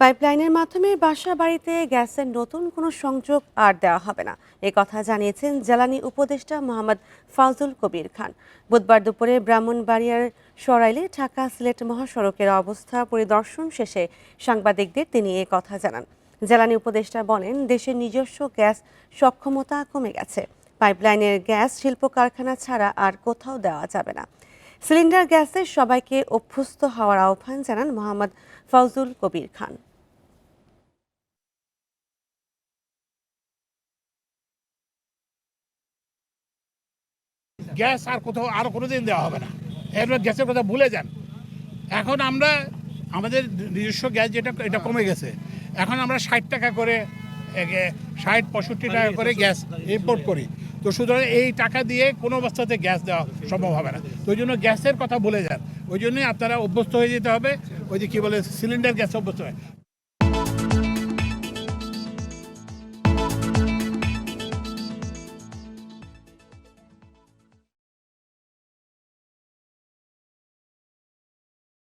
পাইপলাইনের মাধ্যমে বাসা বাড়িতে গ্যাসের নতুন কোনো সংযোগ আর দেওয়া হবে না। এ কথা জানিয়েছেন জ্বালানি উপদেষ্টা মোহাম্মদ ফাউজুল কবির খান। বুধবার দুপুরে ব্রাহ্মণবাড়িয়ার সরাইলে ঢাকা সিলেট মহাসড়কের অবস্থা পরিদর্শন শেষে সাংবাদিকদের তিনি এ কথা জানান। জ্বালানি উপদেষ্টা বলেন, দেশের নিজস্ব গ্যাস সক্ষমতা কমে গেছে। পাইপলাইনের গ্যাস শিল্প কারখানা ছাড়া আর কোথাও দেওয়া যাবে না। সিলিন্ডার গ্যাসে সবাইকে অভ্যস্ত হওয়ার আহ্বান জানান মোহাম্মদ ফাউজুল কবির খান। গ্যাস আর কোথাও আর কোনোদিন দেওয়া হবে না। এবার গ্যাসের কথা ভুলে যান। এখন আমরা আমাদের নিজস্ব গ্যাস যেটা এটা কমে গেছে। এখন আমরা ষাট টাকা করে ষাট পঁয়ষট্টি টাকা করে গ্যাস ইম্পোর্ট করি। তো সুতরাং এই টাকা দিয়ে কোনো অবস্থাতে গ্যাস দেওয়া সম্ভব হবে না। তো ওই জন্য গ্যাসের কথা ভুলে যান। ওই জন্যই আপনারা অভ্যস্ত হয়ে যেতে হবে। ওই যে কী বলে সিলিন্ডার গ্যাস অভ্যস্ত হয়।